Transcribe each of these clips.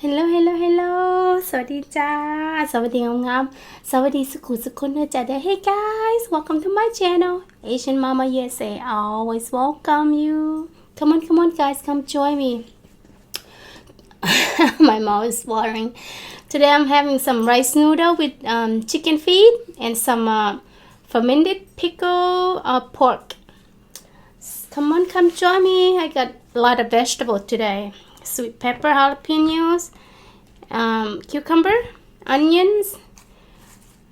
ฮัลโหลฮัลโหลฮัลโหลสวัสดีจ้า สวัสดีงามๆสวัสดีสุขุสุขคนเนอะจ้าเด้อ Hey guys welcome to my channel Asian Mama USA always welcome you come on come on guys come join me my mouth is watering today I'm having some rice noodle with um, chicken feet and some uh, fermented pickle uh, pork Come on, come join me. I got a lot of vegetables today. Sweet pepper, jalapenos, um, cucumber, onions,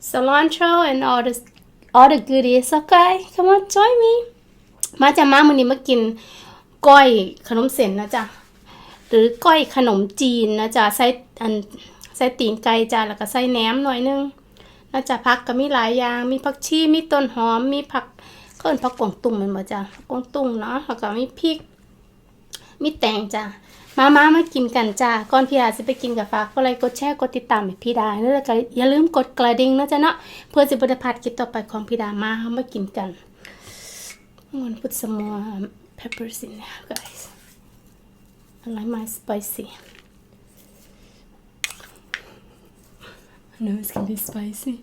cilantro, and all the all the goodies. Okay, come on, join me. มาจะมามื้อนี้มากินก้อยขนมเส้นนะจ๊ะ หรือก้อยขนมจีนนะจ๊ะใส่อันใส่ตีนไก่จ้ะแล้วก็ใส่แหนมหน่อยนึงนะจ๊ะผักก็มีหลายอย่าง มีผักชี มีต้นหอม มีผักเขินผักกวางตุ้งมันบ่จ้ะผักกวางตุ้งเนาะแล้วก็มีพริก มีแตงจ้ะ มามามากินกันจ้าก่อนพี่ดาจะไปกินกับฝากก็ไลค์กดแชร์กดติดตามให้พี่ดาแล้วก็อย่าลืมกดกระดิ่งนะจ๊ะเนาะเพื่อจะบริพลาดคลิปต่อไปของพี่ดามาเฮามากินกัน I'm gonna put some more um, peppers in there, guys. I like my spicy. I know it's gonna be spicy.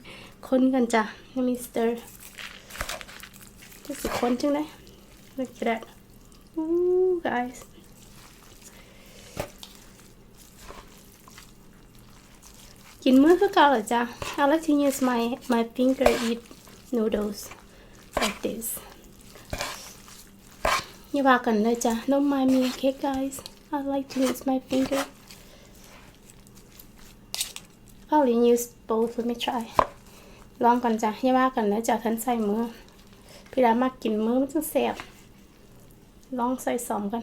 คนกันจ้ะ Let me stir. จะสิคนจังเลย Look at that. Ooh, guys. กินมื้อคือเก่าเหรอจ๊ะ I like to use my my finger eat noodles like this อย่าว่ากันเลยจ้ะ Don't mind me okay guys I like to use my finger Probably use both let me try ลองกันจ้ะอย่าว่ากันเลยจ้ะทันใส่มือพี่ดามากินมือมันจะแสบลองใส่สอมกัน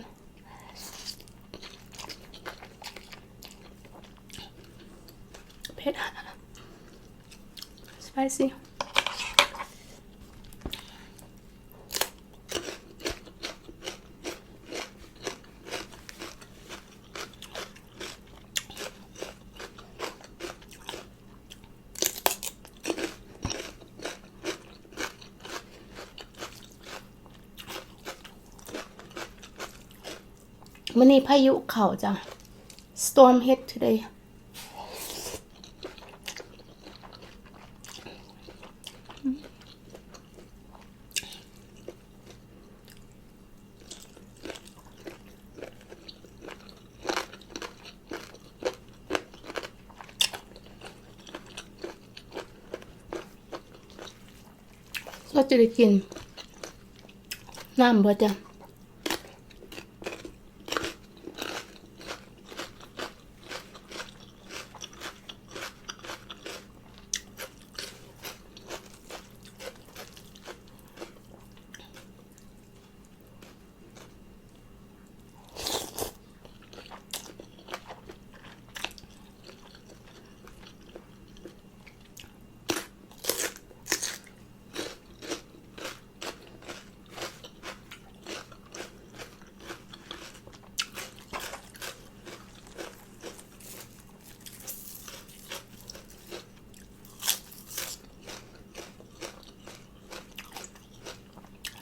เผ็ด spicy มื่อนี้พายุเข่าจ้ะ storm hit today จะได้กินน้ำเบิดจ้ะ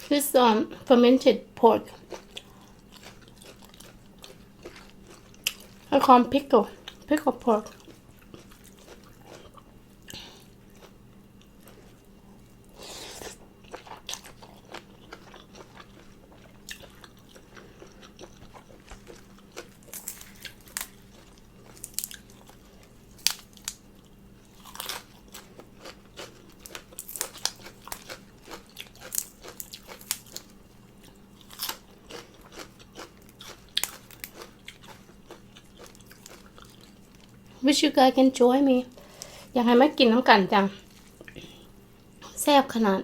This um fermented pork. I call 'em pickle, pickle pork. Wish you guys can join me อยากให้มากินน้ำกันจังแซ่บขนาด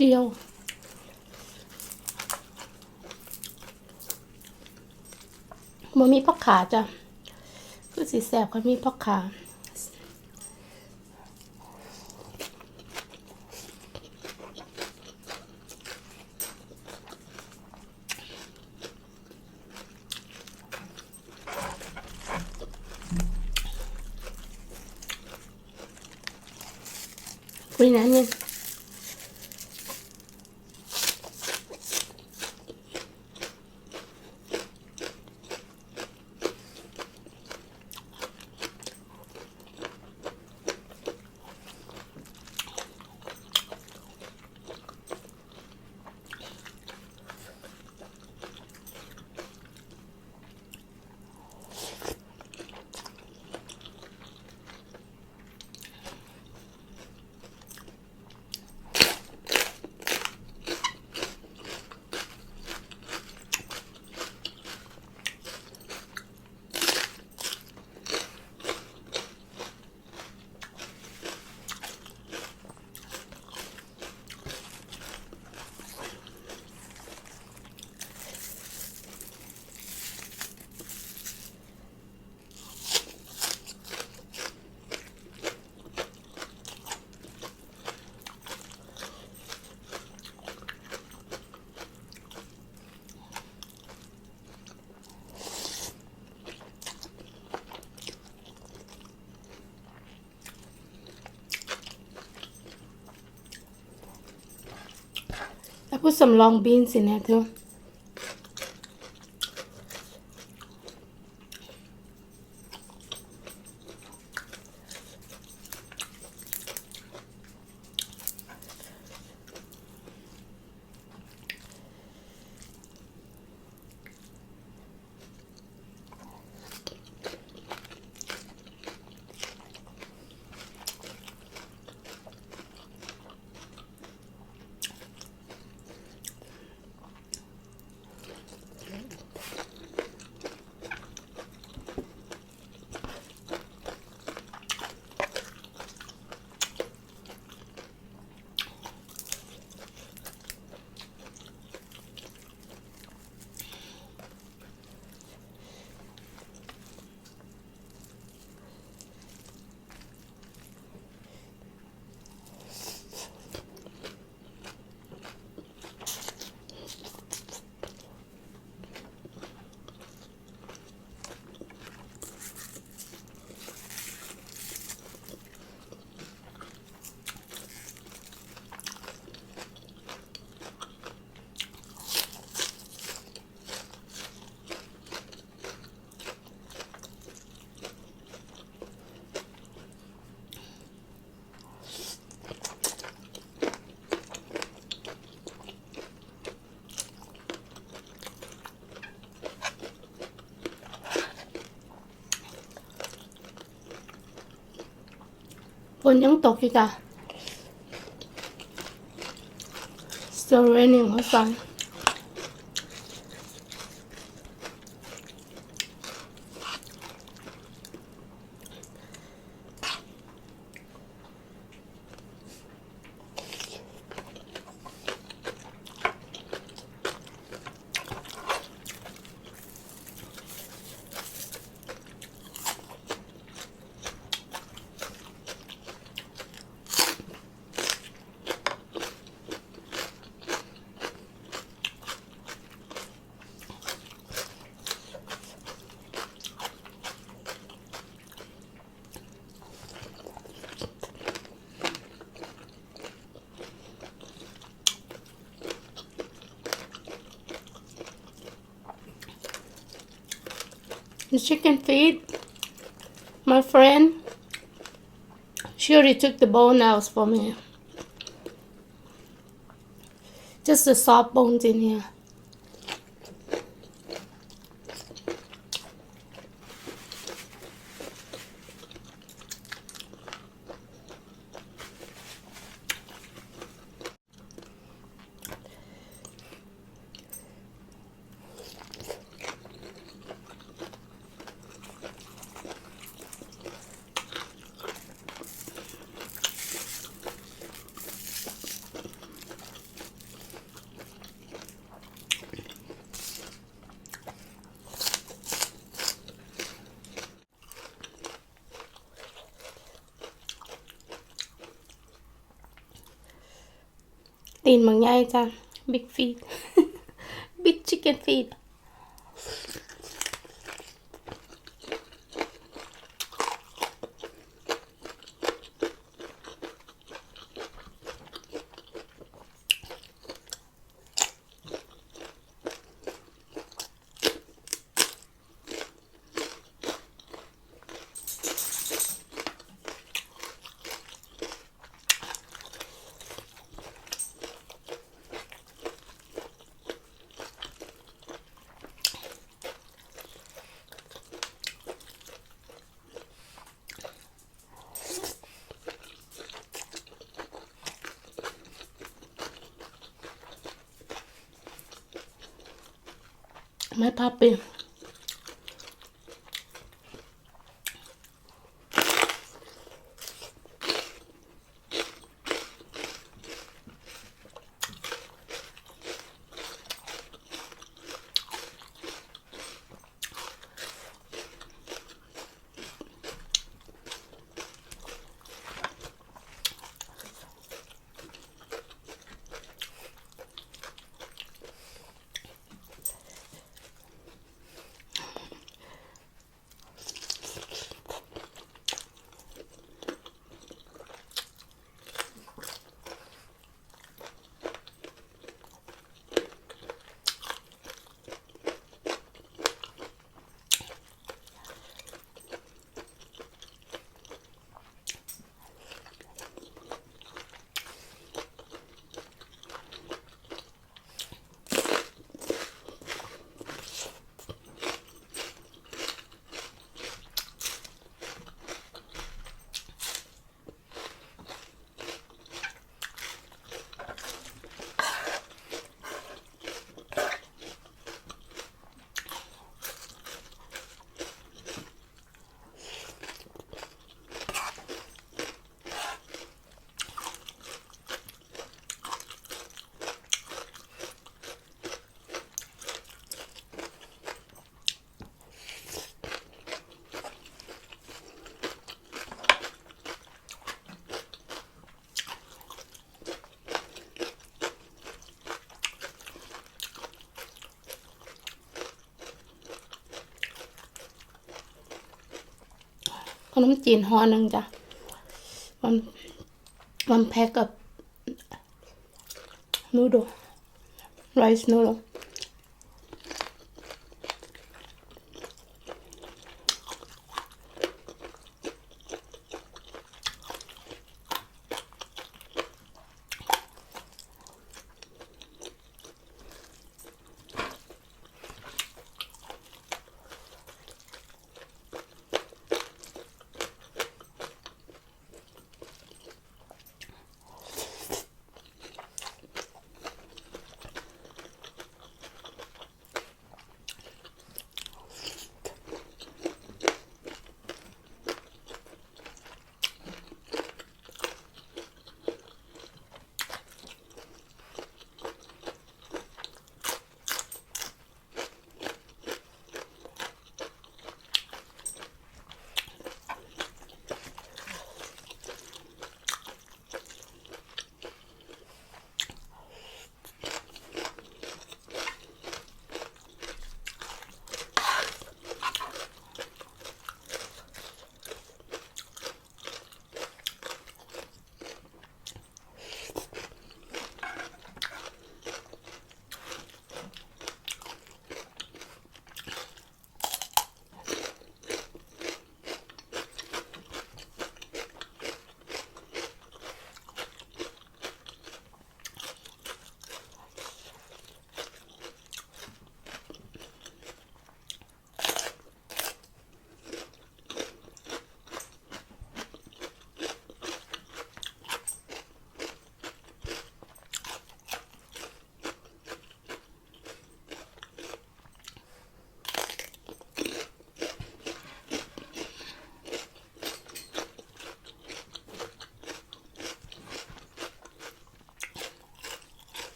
เดียว บ่มีพ่อขาจ้ะ คือสีแสบเขามีพ่อขาคุยนะเนี่ย Put some long beans in there too. นยังตกอีกจ้ะ still raining เขาสั่ง The chicken feet, my friend, she already took the bone out for me. Just the soft bones in here. ตีนบางใหญ่จ้ะ big feet big chicken feet my puppy. นขนมจีนห่อหนึ่งจ้ะมันมันแพ็กกับนูโดไรซ์นูโด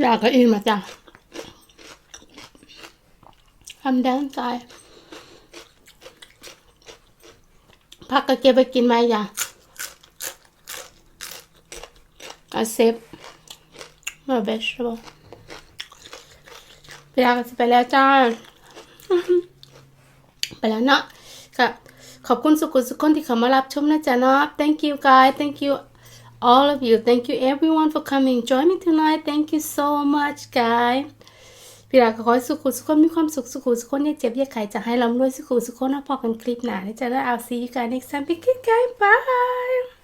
อยากก็อินมาจ้ะ I'm done guys ผักก็เก็บไปกินไหมจ้ะ I save my vegetable ไปแล้วก็จะไปแล้วจ้า ไปแล้วเนาะค่ะขอบคุณสุขุสุขคนที่เข้ามารับชมนะจ๊ะเนาะ thank you guys thank you all of you thank you everyone for coming join me tonight thank you so much guys พี่ดาก็ขอให้สุขุสุขคนมีความสุขสุขุสุขคนเนี่ยเจ็บอย่าไข้จะให้ร่ำรวยสุขุสุขคนนะพอกันคลิปหน้านะจ๊ะแล้ว I'll see you guys next time ไปกัน guys bye